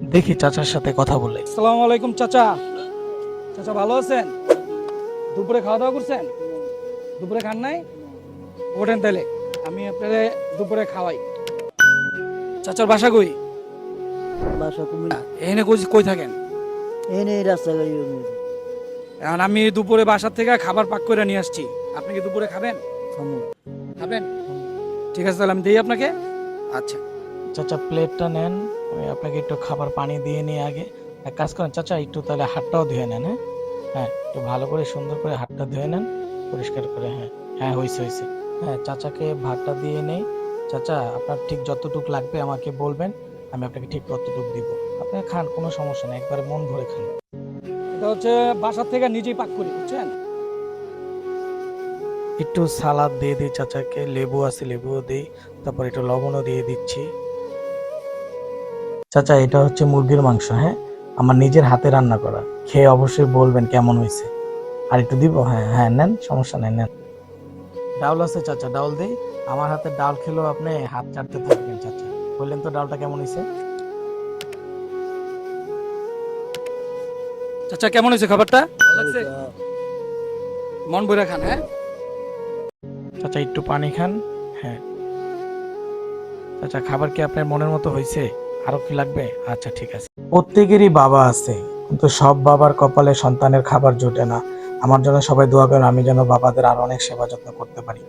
দেখি চাচার সাথে কথা বলে। আসসালামু আলাইকুম চাচা। চাচা ভালো আছেন? দুপুরে খাওয়া দাওয়া করছেন? দুপুরে খান নাই? ওঠেন তাহলে। আমি আপনারে দুপুরে খাওয়াই। চাচার বাসা কই? বাসা কুমিল্লা। এখানে কই কই থাকেন? এনে রাস্তা গাড়ি এখন আমি দুপুরে বাসার থেকে খাবার পাক করে নিয়ে আসছি। আপনি কি দুপুরে খাবেন? খাবেন? ঠিক আছে তাহলে আমি দিই আপনাকে। আচ্ছা। চাচা প্লেটটা নেন। আমি আপনাকে একটু খাবার পানি দিয়ে নিয়ে আগে এক কাজ করেন, চাচা, একটু তাহলে হাতটাও ধুয়ে নেন হ্যাঁ? হ্যাঁ একটু ভালো করে সুন্দর করে হাতটা ধুয়ে নেন, পরিষ্কার করে হ্যাঁ। হ্যাঁ হয়েছে হয়েছে হ্যাঁ চাচাকে ভাতটা দিয়ে নেই। চাচা, আপনার ঠিক যতটুক লাগবে আমাকে বলবেন, আমি আপনাকে ঠিক ততটুক দিব। আপনি খান, কোনো সমস্যা নেই, একবারে মন ভরে খান। এটা হচ্ছে বাসার থেকে নিজেই পাক করি, বুঝছেন? একটু সালাদ দিয়ে দিই চাচাকে, লেবু আছে, লেবুও দিই, তারপর একটু লবণও দিয়ে দিচ্ছি। চাচা এটা হচ্ছে মুরগির মাংস হ্যাঁ? আমার নিজের হাতে রান্না করা। খেয়ে অবশ্যই বলবেন কেমন হয়েছে। আর একটু দিব? হ্যাঁ হ্যাঁ নেন সমস্যা নেই নেন। ডাউল আছে চাচা ডাউল দিই। আমার হাতে ডাল খেলেও আপনি হাত চাটতে থাকবেন চাচা। বললেন তো ডালটা কেমন হয়েছে? চাচা কেমন হয়েছে খাবারটা? মন ভরে খান হ্যাঁ? চাচা একটু পানি খান হ্যাঁ। চাচা খাবার কি আপনার মনের মতো হয়েছে? আরও কি লাগবে? আচ্ছা ঠিক আছে। প্রত্যেকেরই বাবা আছে, কিন্তু সব বাবার কপালে সন্তানের খাবার জোটে না। আমার জন্য সবাই দোয়া করেন, আমি যেন বাবাদের আরও অনেক সেবা যত্ন করতে পারি।